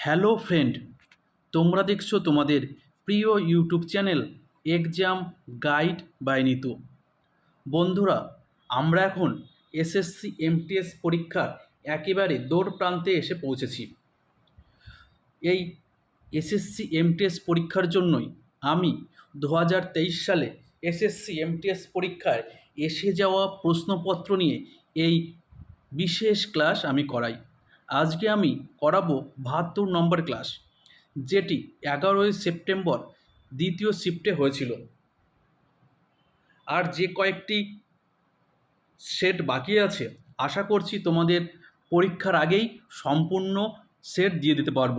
Hello friend, তোমরা দেখছ তোমাদের প্রিয় YouTube channel exam guide by Nitu. বন্ধুরা, আমরা এখন এসএসসি এমটিএস পরীক্ষার একেবারে দৌড় প্রান্তে এসে পৌঁছেছি। এই এসএসসি এমটিএস পরীক্ষার জন্যই আমি দু হাজার তেইশ সালে এসএসসি এমটিএস পরীক্ষায় এসে যাওয়া প্রশ্নপত্র নিয়ে এই বিশেষ ক্লাস আমি করাই। আজকে আমি করাবো বাহাত্তর নম্বর ক্লাস, যেটি এগারোই সেপ্টেম্বর দ্বিতীয় শিফটে হয়েছিল। আর যে কয়েকটি সেট বাকি আছে, আশা করছি তোমাদের পরীক্ষার আগেই সম্পূর্ণ সেট দিয়ে দিতে পারব।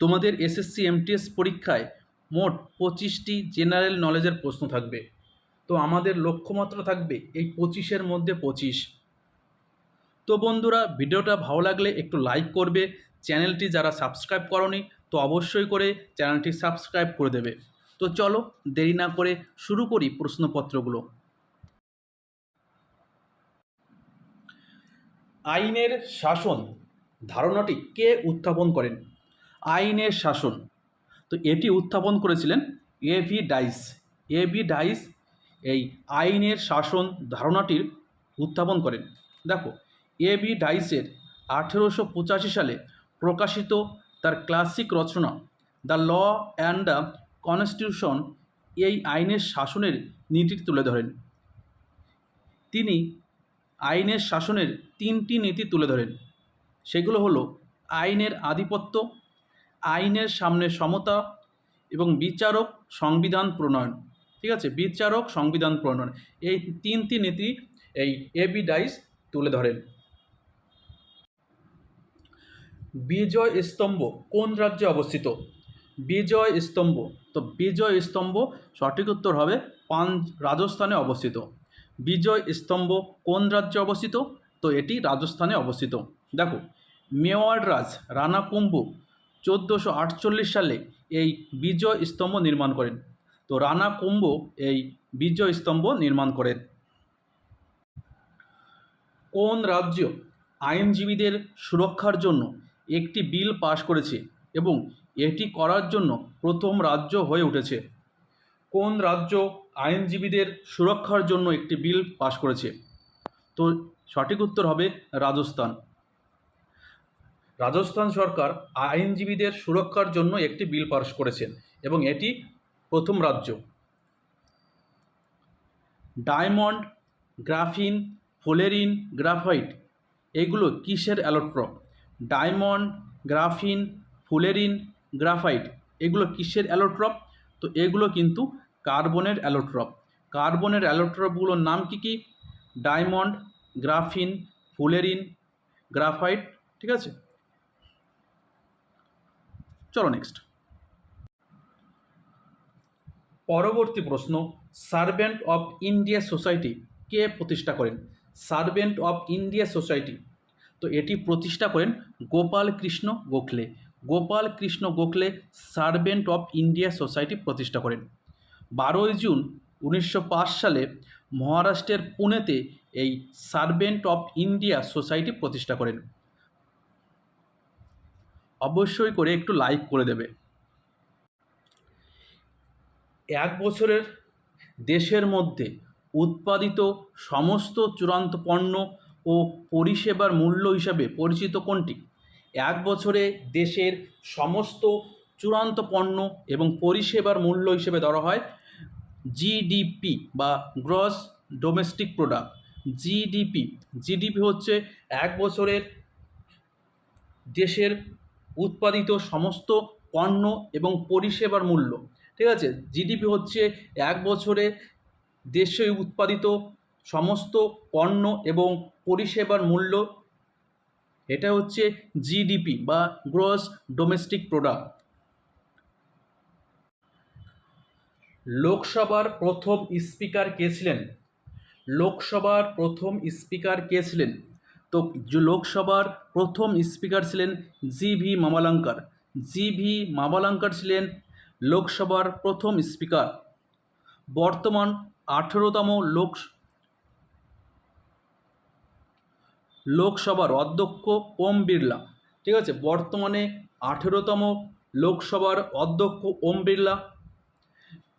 তোমাদের এসএসসি এমটিএস পরীক্ষায় মোট পঁচিশটি জেনারেল নলেজের প্রশ্ন থাকবে। তো আমাদের লক্ষ্যমাত্রা থাকবে এই পঁচিশের মধ্যে পঁচিশ। তো বন্ধুরা, ভিডিওটা ভালো লাগলে একটু লাইক করবে। চ্যানেলটি যারা সাবস্ক্রাইব করনি, তো অবশ্যই করে চ্যানেলটি সাবস্ক্রাইব করে দেবে। তো চলো, দেরি না করে শুরু করি প্রশ্নপত্রগুলো। আইনের শাসন, ধারণাটি কে উত্থাপন করেন? আইনের শাসন। তো এটি উত্থাপন করেছিলেন A V Dicey. A V Dicey এই আইনের শাসন ধারণাটির উত্থাপন করেন। দেখো এ বি ডাইসের আঠেরোশো পঁচাশি সালে প্রকাশিত তার classic Rachana the law and the constitution এই আইনের শাসনের নীতি তুলে ধরেন। তিনি আইনের শাসনের তিনটি নীতি তুলে ধরেন। সেগুলো হলো আইনের আধিপত্য, আইনের সামনে সমতা এবং বিচারক সংবিধান প্রণয়ন। ঠিক আছে? বিচারক সংবিধান প্রণয়ন। এই তিনটি নীতি এই এবি ডাইস তুলে ধরেন। বিজয় স্তম্ভ কোন রাজ্যে অবস্থিত? বিজয় স্তম্ভ। তো বিজয় স্তম্ভ সঠিক উত্তর হবে পান, রাজস্থানে অবস্থিত। বিজয় স্তম্ভ কোন রাজ্যে অবস্থিত? তো এটি রাজস্থানে অবস্থিত। দেখো মেওয়ার রাজ, রানা কুম্ভু চোদ্দোশো আটচল্লিশ সালে এই বিজয় স্তম্ভ নির্মাণ করেন। তো রানা কুম্ভ এই বিজয় স্তম্ভ নির্মাণ করেন। কোন রাজ্য আইনজীবীদের সুরক্ষার জন্য একটি বিল পাশ করেছে এবং এটি করার জন্য প্রথম রাজ্য হয়ে উঠেছে। কোন রাজ্য আইনজীবীদের সুরক্ষার জন্য একটি বিল পাশ করেছে? তো সঠিক উত্তর হবে রাজস্থান। রাজস্থান সরকার আইনজীবীদের সুরক্ষার জন্য একটি বিল পাশ করেছেন এবং এটি প্রথম রাজ্য। ডায়মন্ড, গ্রাফিন, ফোলেরিন, গ্রাফাইট, এগুলো কিসের allotrope diamond, graphene, fullerene, graphite, এগুলো কিসের অ্যালোট্রপ? তো এগুলো কিন্তু কার্বনের অ্যালোট্রপ। কার্বনের অ্যালোট্রপগুলোর নাম কি কি? ডায়মন্ড, গ্রাফিন, ফুলেরিন, গ্রাফাইট, ঠিক আছে? চলো নেক্সট পরবর্তী প্রশ্ন, সার্ভেন্ট অফ ইন্ডিয়া সোসাইটি কে প্রতিষ্ঠা করেন? Servant of India society. তো এটি প্রতিষ্ঠা করেন Gopal Krishna Gokhale. Gopal Krishna Gokhale servant of India society প্রতিষ্ঠা করেন। বারোই জুন উনিশশো পাঁচ সালে মহারাষ্ট্রের পুনেতে এই সার্ভেন্ট অফ ইন্ডিয়া সোসাইটি প্রতিষ্ঠা করেন। অবশ্যই করে একটু লাইক করে দেবে। এক বছরের দেশের মধ্যে উৎপাদিত সমস্ত চূড়ান্ত পণ্য ও পরিষেবার মূল্য হিসাবে পরিচিত কোনটি? এক বছরে দেশের সমস্ত চূড়ান্ত পণ্য এবং পরিষেবার মূল্য হিসেবে ধরা হয় জিডিপি বা gross domestic product GDP GDP হচ্ছে এক বছরের দেশের উৎপাদিত সমস্ত পণ্য এবং পরিষেবার মূল্য। ঠিক আছে? জিডিপি হচ্ছে এক বছরে দেশে উৎপাদিত সমস্ত পণ্য এবং পরিষেবার মূল্য, এটা হচ্ছে জিডিপি বা গ্রস ডোমেস্টিক প্রোডাক্ট লোকসভার প্রথম স্পিকার কে ছিলেন? লোকসভার প্রথম স্পিকার কে ছিলেন? তো লোকসভার প্রথম স্পিকার ছিলেন জি ভি মামালাঙ্কার। জি ভি মামালাঙ্কার ছিলেন লোকসভার প্রথম স্পিকার বর্তমান আঠেরোতম লোক লোকসভার অধ্যক্ষ ওম বিড়লা। ঠিক আছে, বর্তমানে আঠেরোতম লোকসভার অধ্যক্ষ ওম বিড়লা।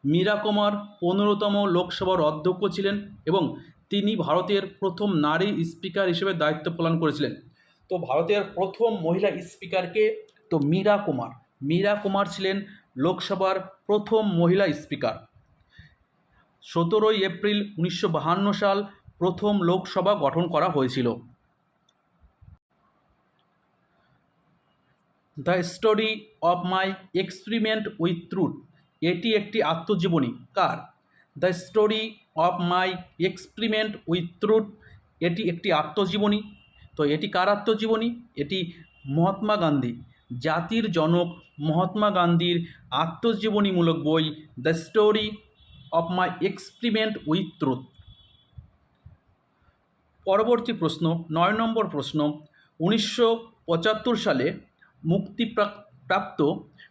মীরা কুমার পনেরোতম লোকসভার অধ্যক্ষ ছিলেন এবং তিনি ভারতের প্রথম নারী স্পিকার হিসেবে দায়িত্ব পালন করেছিলেন। তো ভারতের প্রথম মহিলা স্পিকারকে তো মীরা কুমার। মীরা কুমার ছিলেন লোকসভার প্রথম মহিলা স্পিকার। সতেরোই এপ্রিল উনিশশো সাল প্রথম লোকসভা গঠন করা হয়েছিল। The story of my experiment with truth. এটি একটি আত্মজীবনী। কার? The story of my experiment with truth, এটি একটি আত্মজীবনী। তো এটি কার আত্মজীবনী? এটি মহাত্মা গান্ধী। জাতির জনক মহাত্মা গান্ধীর আত্মজীবনীমূলক বই the story of my experiment with truth. পরবর্তী প্রশ্ন, নয় নম্বর প্রশ্ন, উনিশশো পঁচাত্তর সালে মুক্তিপ্রাপ্ত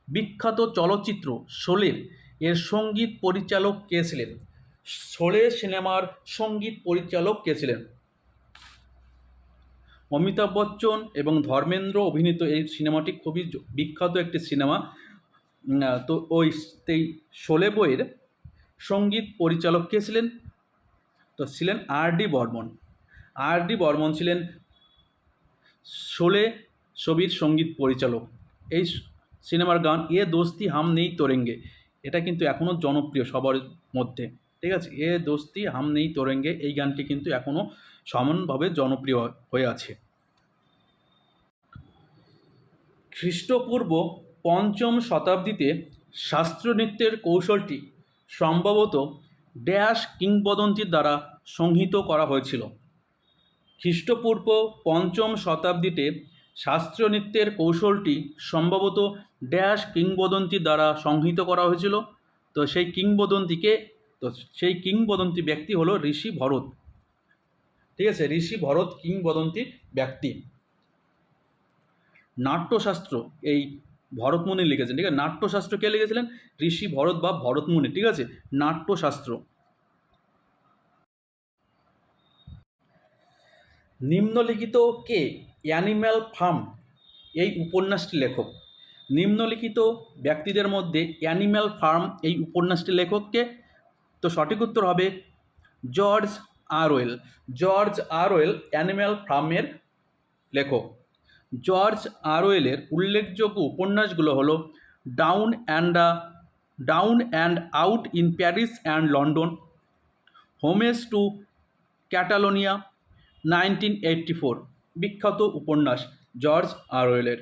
বিখ্যাত চলচ্চিত্র শোলের এর সংগীত পরিচালক কে ছিলেন? শোলে সিনেমার সংগীত পরিচালক কে ছিলেন? অমিতাভ বচ্চন এবং ধর্মেন্দ্র অভিনীত এই সিনেমাটি খুবই বিখ্যাত একটি সিনেমা। তো ওই এই শোলে বইয়ের সংগীত পরিচালক কে ছিলেন? তো ছিলেন R D Burman. R D Burman ছিলেন শোলে ছবির সংগীত পরিচালক। এই সিনেমার গান, এ দোস্তি হাম নেই তোরেঙ্গে এটা কিন্তু এখনও জনপ্রিয় সবার মধ্যে, ঠিক আছে? এ দোস্তি হাম নেই তোরেঙ্গে এই গানটি কিন্তু এখনও সমানভাবে জনপ্রিয় হয়ে আছে। খ্রিস্টপূর্ব পঞ্চম শতাব্দীতে শাস্ত্রীয় নৃত্যের কৌশলটি সম্ভবত ড্যাশ কিংবদন্তির দ্বারা সংহিত করা হয়েছিল। খ্রিস্টপূর্ব পঞ্চম শতাব্দীতে শাস্ত্রীয় নৃত্যের কৌশলটি সম্ভবত ড্যাশ কিংবদন্তি দ্বারা সংহিত করা হয়েছিল। তো সেই কিংবদন্তিকে, তো সেই কিংবদন্তি ব্যক্তি হলো ঋষি ভরত। ঠিক আছে? ঋষি ভরত কিংবদন্তি ব্যক্তি। নাট্যশাস্ত্র, এই ভরতমুনি লিখেছেন, ঠিক আছে? নাট্যশাস্ত্র কে লিখেছিলেন? ঋষি ভরত বা ভরতমুনি, ঠিক আছে? নাট্যশাস্ত্র। নিম্নলিখিত কে? অ্যানিম্যাল ফার্ম এই উপন্যাসটি লেখক। নিম্নলিখিত ব্যক্তিদের মধ্যে অ্যানিম্যাল ফার্ম এই উপন্যাসটি লেখককে তো সঠিক উত্তর হবে George Orwell George Orwell animal ফার্মের লেখক। জর্জ আরওয়েলের উল্লেখযোগ্য উপন্যাসগুলো হলো down and down and out in Paris and London homage to Catalonia nineteen eighty four বিখ্যাত উপন্যাস জর্জ আরওয়েলের।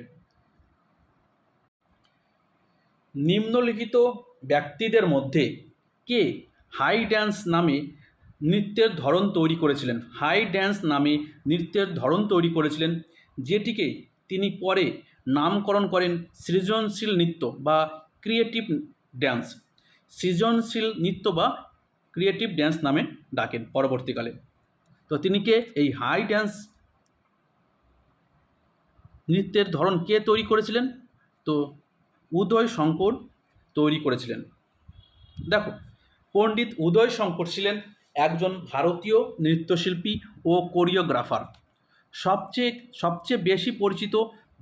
নিম্নলিখিত ব্যক্তিদের মধ্যে কে হাই ড্যান্স নামে নৃত্যের ধরন তৈরি করেছিলেন? হাই ড্যান্স নামে নৃত্যের ধরন তৈরি করেছিলেন, যেটিকে তিনি পরে নামকরণ করেন সৃজনশীল নৃত্য বা ক্রিয়েটিভ ড্যান্স। সৃজনশীল নৃত্য বা ক্রিয়েটিভ ড্যান্স নামে ডাকেন পরবর্তীকালে। তো তিনি কে? এই হাই ড্যান্স নৃত্যের ধরন কে তৈরি করেছিলেন? তো উদয় শঙ্কর তৈরি করেছিলেন। দেখো, পণ্ডিত উদয় শঙ্কর ছিলেন একজন ভারতীয় নৃত্যশিল্পী ও কোরিওগ্রাফার। সবচেয়ে সবচেয়ে বেশি পরিচিত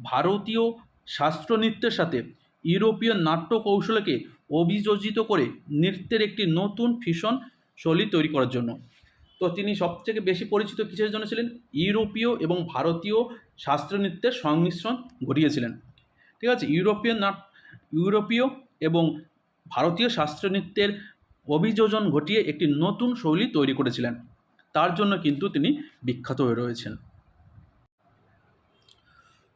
ভারতীয় শাস্ত্র নৃত্যের সাথে ইউরোপীয় নাট্য কৌশলকে অভিযোজিত করে নৃত্যের একটি নতুন ফিশন শৈলী তৈরি করার জন্য। তো তিনি সবথেকে বেশি পরিচিত কিসের জন্য ছিলেন? ইউরোপীয় এবং ভারতীয় শাস্ত্রীয় নৃত্যের সংমিশ্রণ ঘটিয়েছিলেন ঠিক আছে? ইউরোপীয় নাট, ইউরোপীয় এবং ভারতীয় শাস্ত্রীয় নৃত্যের অভিযোজন ঘটিয়ে একটি নতুন শৈলী তৈরি করেছিলেন। তার জন্য কিন্তু তিনি বিখ্যাত হয়ে রয়েছেন।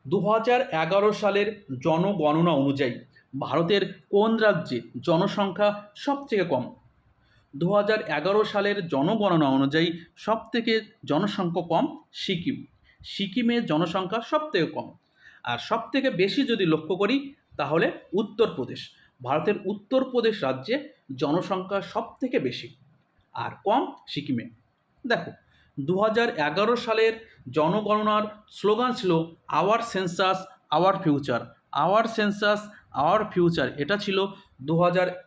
দু হাজার এগারো সালের জনগণনা অনুযায়ী ভারতের কোন রাজ্যে জনসংখ্যা সবথেকে কম? দু হাজার এগারো সালের জনগণনা অনুযায়ী সবথেকে জনসংখ্যা কম সিকিম। সিকিমের জনসংখ্যা সবথেকে কম। আর সবথেকে বেশি যদি লক্ষ্য করি, তাহলে উত্তরপ্রদেশ। ভারতের উত্তরপ্রদেশ রাজ্যে জনসংখ্যা সবথেকে বেশি। আর কম সিকিমে। দেখো দু এগারো সালের জনগণনার স্লোগান ছিল our census our future our census our future এটা ছিল দু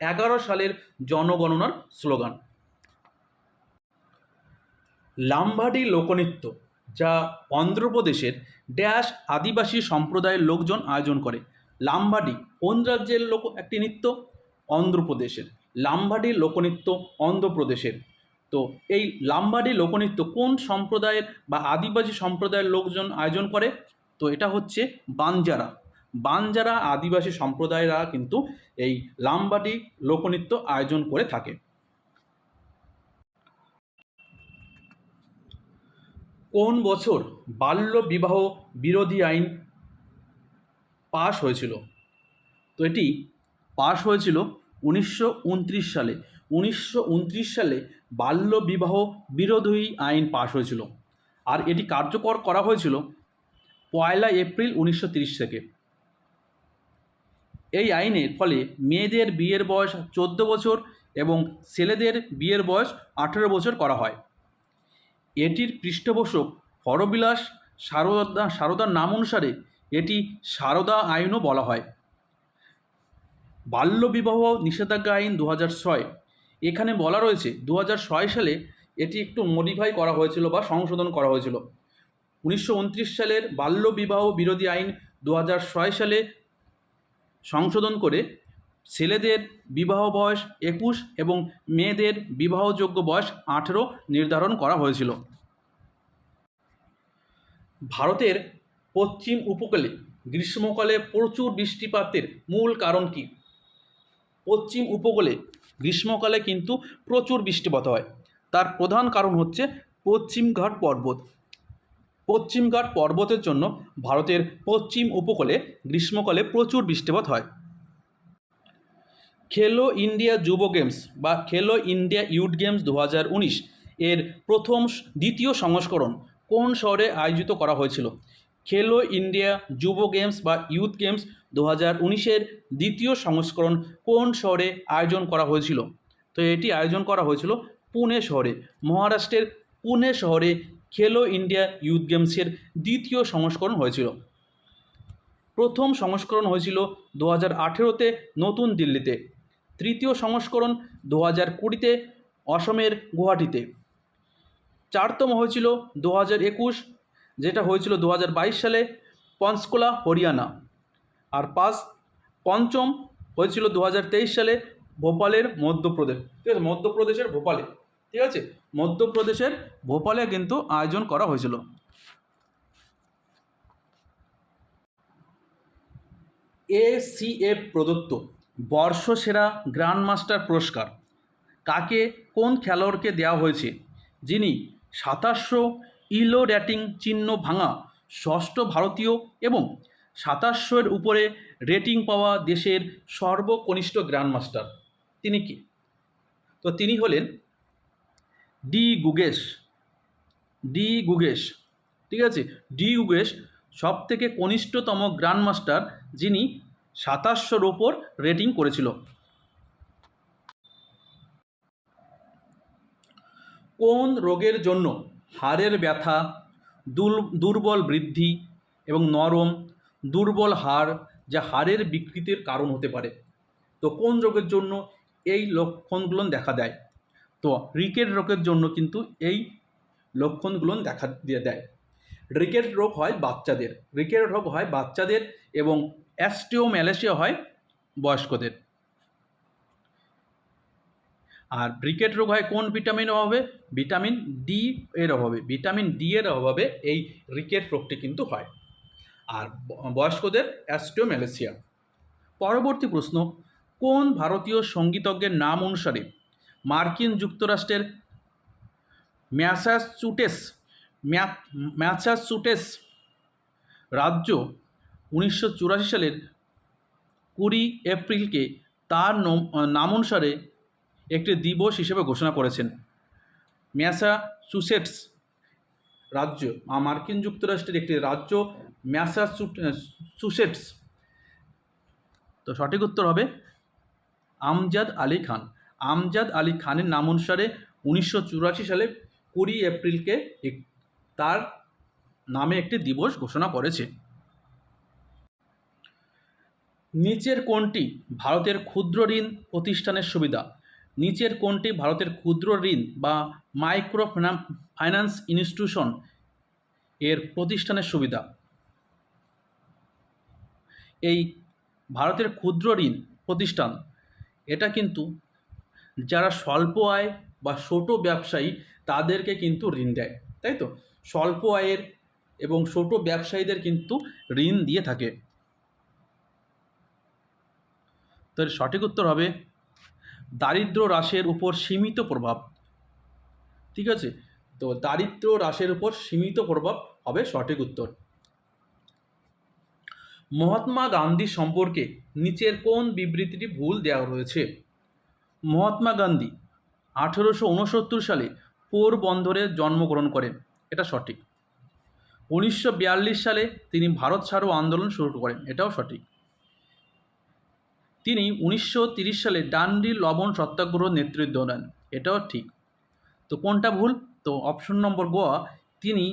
এগারো সালের জনগণনার স্লোগান। লাম্বাডি লোকনৃত্য। যা অন্ধ্রপ্রদেশের ড্যাশ আদিবাসী সম্প্রদায়ের লোকজন আয়োজন করে। লাম্বাডি কোন রাজ্যের লোক, একটি নৃত্য? অন্ধ্রপ্রদেশের। লাম্বাডি লোকনৃত্য অন্ধ্রপ্রদেশের। তো এই লাম্বাডি লোকনৃত্য কোন সম্প্রদায়ের বা আদিবাসী সম্প্রদায়ের লোকজন আয়োজন করে? তো এটা হচ্ছে বাঞ্জারা। বাঞ্জারা আদিবাসী সম্প্রদায়েরা কিন্তু এই লাম্বাডি লোকনৃত্য আয়োজন করে থাকে। কোন বছর বাল্য বিবাহ বিরোধী আইন পাশ হয়েছিল? তো এটি পাশ হয়েছিল উনিশশো উনত্রিশ সালে। উনিশশো উনত্রিশ সালে বাল্য বিবাহ বিরোধী আইন পাশ হয়েছিল। আর এটি কার্যকর করা হয়েছিল পয়লা এপ্রিল উনিশশো থেকে। এই আইনের ফলে মেয়েদের বিয়ের বয়স চোদ্দ বছর এবং ছেলেদের বিয়ের বয়স আঠেরো বছর করা হয়। এটির পৃষ্ঠপোষক হরবিলাস সারদা, সারদার নাম অনুসারে এটি সারদা আইনও বলা হয়। বাল্যবিবাহ নিষেধাজ্ঞা আইন দু ছয়। এখানে বলা রয়েছে দু হাজার ছয় সালে এটি একটু মডিফাই করা হয়েছিল বা সংশোধন করা হয়েছিল। উনিশশো উনত্রিশ সালের বাল্যবিবাহ বিরোধী আইন দু হাজার ছয় সালে সংশোধন করে ছেলেদের বিবাহ বয়স একুশ এবং মেয়েদের বিবাহযোগ্য বয়স আঠেরো নির্ধারণ করা হয়েছিল। ভারতের পশ্চিম উপকূলে গ্রীষ্মকালে প্রচুর বৃষ্টিপাতের মূল কারণ কী? পশ্চিম উপকূলে গ্রীষ্মকালে কিন্তু প্রচুর বৃষ্টিপাত হয়। তার প্রধান কারণ হচ্ছে পশ্চিমঘাট পর্বত। পশ্চিমঘাট পর্বতের জন্য ভারতের পশ্চিম উপকূলে গ্রীষ্মকালে প্রচুর বৃষ্টিপাত হয়। খেলো ইন্ডিয়া যুব গেমস বা খেলো ইন্ডিয়া ইউথ গেমস দু হাজার উনিশ এর প্রথম দ্বিতীয় সংস্করণ কোন শহরে আয়োজিত করা হয়েছিল? খেলো ইন্ডিয়া যুব গেমস বা ইউথ গেমস দু হাজার উনিশের দ্বিতীয় সংস্করণ কোন শহরে আয়োজন করা হয়েছিল? তো এটি আয়োজন করা হয়েছিল পুনে শহরে। মহারাষ্ট্রের পুনে শহরে খেলো ইন্ডিয়া ইউথ গেমসের দ্বিতীয় সংস্করণ হয়েছিল। প্রথম সংস্করণ হয়েছিল দু হাজার নতুন দিল্লিতে। তৃতীয় সংস্করণ দু হাজার কুড়িতে অসমের গুয়াহাটিতে। চারতম হয়েছিল দু হাজার একুশ, যেটা হয়েছিল দু হাজার বাইশ সালে পঞ্চকুলা, হরিয়ানা। আর পাঁচ, পঞ্চম হয়েছিল দু হাজার তেইশ সালে ভোপালের মধ্যপ্রদেশ। ঠিক আছে, মধ্যপ্রদেশের ভোপালে। ঠিক আছে, মধ্যপ্রদেশের ভোপালে কিন্তু আয়োজন করা হয়েছিল। এসিএফ প্রদত্ত। বর্ষসেরা গ্র্যান্ডমাস্টার পুরস্কার। কাকে কোন খেলোয়াড়কে দেওয়া হয়েছে? যিনি সাতাশশো ইলো র্যাটিং চিহ্ন ভাঙা ষষ্ঠ ভারতীয় এবং সাতাশশোর উপরে রেটিং পাওয়া দেশের সর্বকনিষ্ঠ গ্র্যান্ডমাস্টার। তিনি কি? তো তিনি হলেন ডি গুগেশ। ডি গুগেশ, ঠিক আছে? ডি গুগেশ সব থেকে কনিষ্ঠতম গ্র্যান্ডমাস্টার যিনি সাতাশশোর ওপর রেটিং করেছিল। কোন রোগের জন্য হাড়ের ব্যথা দুর্বল বৃদ্ধি এবং নরম, দুর্বল হাড় যা হাড়ের বিকৃতির কারণ হতে পারে? তো কোন রোগের জন্য এই লক্ষণগুলো দেখা দেয়? তো রিকেট রোগের জন্য কিন্তু এই লক্ষণগুলো দেখা দিয়ে দেয়। রিকেট রোগ হয় বাচ্চাদের। রিকেট রোগ হয় বাচ্চাদের এবং অ্যাস্টিওম্যালেশিয়া হয় বয়স্কদের। আর ব্রিকেট রোগ হয় কোন ভিটামিন অভাবে? ভিটামিন ডি এর অভাবে। ভিটামিন ডি এর অভাবে এই রিকেট রোগটি কিন্তু হয়। আর বয়স্কদের অ্যাস্টিওম্যালেশিয়া পরবর্তী প্রশ্ন, কোন ভারতীয় সঙ্গীতজ্ঞের নাম অনুসারে মার্কিন যুক্তরাষ্ট্রের ম্যাসাচুটেস ম্যা- ম্যাসাচুটেস রাজ্য উনিশশো চুরাশি সালের কুড়ি এপ্রিলকে তার নম- নাম অনুসারে একটি দিবস হিসেবে ঘোষণা করেছেন। ম্যাসাচুসেটস রাজ্য মার্কিন যুক্তরাষ্ট্রের একটি রাজ্য ম্যাসাচুসেটস তো সঠিক উত্তর হবে আমজাদ আলী খান। আমজাদ আলী খানের নাম অনুসারে উনিশশো চুরাশি সালে কুড়ি এপ্রিলকে তার নামে একটি দিবস ঘোষণা করেছে। নিচের কোনটি ভারতের ক্ষুদ্র ঋণ প্রতিষ্ঠানের সুবিধা। নিচের কোনটি ভারতের ক্ষুদ্র ঋণ বা মাইক্রো ফাইন্যান্স ইনস্টিটিউশন এর প্রতিষ্ঠানের সুবিধা। এই ভারতের ক্ষুদ্র ঋণ প্রতিষ্ঠান, এটা কিন্তু যারা স্বল্প আয় বা ছোট ব্যবসায়ী, তাদেরকে কিন্তু ঋণ দেয়, তাই তো? স্বল্প আয়ের এবং ছোট ব্যবসায়ীদের কিন্তু ঋণ দিয়ে থাকে। তো এর সঠিক উত্তর হবে দারিদ্র হ্রাসের উপর সীমিত প্রভাব। ঠিক আছে? তো দারিদ্র হ্রাসের উপর সীমিত প্রভাব হবে সঠিক উত্তর। মহাত্মা গান্ধী সম্পর্কে নিচের কোন বিবৃতিটি ভুল দেওয়া রয়েছে? মহাত্মা গান্ধী আঠেরোশো উনসত্তর সালে পোরবন্দরে জন্মগ্রহণ করেন। এটা সঠিক। উনিশশো বিয়াল্লিশ সালে তিনি ভারত ছাড়ো আন্দোলন শুরু করেন। এটাও সঠিক। তিনি উনিশশো সালে ডান্ডি লবণ সত্যাগ্রহ নেতৃত্ব দেন। এটাও ঠিক। তো কোনটা ভুল? তো অপশন নম্বর গ, তিনি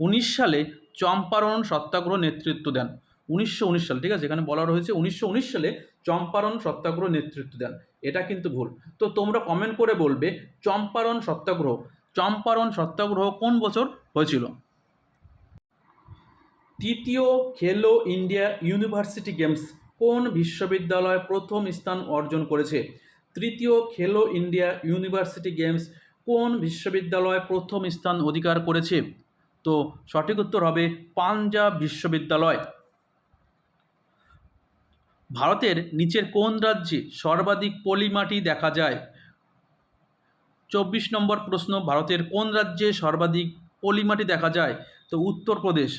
উনিশ সালে চম্পারণ সত্যাগ্রহ নেতৃত্ব দেন। উনিশশো উনিশ সাল, ঠিক আছে? এখানে বলা রয়েছে উনিশশো উনিশ সালে চম্পারণ সত্যাগ্রহ নেতৃত্ব দেন। এটা কিন্তু ভুল। তো তোমরা কমেন্ট করে বলবে চম্পারণ সত্যাগ্রহ চম্পারণ সত্যাগ্রহ কোন বছর হয়েছিল? তৃতীয় খেলো ইন্ডিয়া ইউনিভার্সিটি গেমস কোন বিশ্ববিদ্যালয় প্রথম স্থান অর্জন করেছে? তৃতীয় খেলো ইন্ডিয়া ইউনিভার্সিটি গেমস কোন বিশ্ববিদ্যালয় প্রথম স্থান অধিকার করেছে? তো সঠিক উত্তর হবে পাঞ্জাব বিশ্ববিদ্যালয়। ভারতের নিচের কোন রাজ্যে সর্বাধিক পলিমাটি দেখা যায়? চব্বিশ নম্বর প্রশ্ন, ভারতের কোন রাজ্যে সর্বাধিক পলিমাটি দেখা যায়? তো উত্তরপ্রদেশ।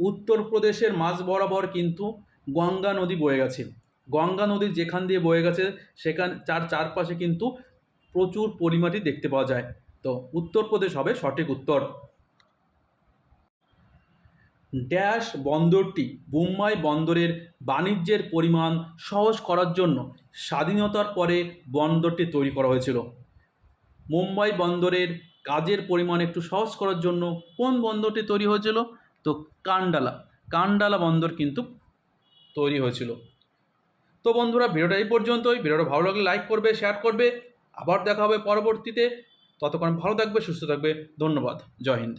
উত্তরপ্রদেশের মাঝ বরাবর কিন্তু গঙ্গা নদী বয়ে গেছে। গঙ্গা নদী যেখান দিয়ে বয়ে গেছে, সেখান, চার চারপাশে কিন্তু প্রচুর পলিমাটি দেখতে পাওয়া যায়। তো উত্তরপ্রদেশ হবে সঠিক উত্তর। ড্যাশ বন্দরটি মুম্বাই বন্দরের বাণিজ্যের পরিমাণ সহজ করার জন্য স্বাধীনতার পরে বন্দরটি তৈরি করা হয়েছিল। মুম্বাই বন্দরের কাজের পরিমাণ একটু সহজ করার জন্য কোন বন্দরটি তৈরি হয়েছিল? তো কান্ডালা কান্ডালা বন্দর কিন্তু তৈরি হয়েছিল। তো বন্ধুরা, ভিডিওটা এই পর্যন্তই। ভিডিওটা ভালো লাগলে লাইক করবে শেয়ার করবে। আবার দেখা হবে পরবর্তীতে। ততক্ষণ ভালো থাকবে, সুস্থ থাকবে। ধন্যবাদ। জয় হিন্দ।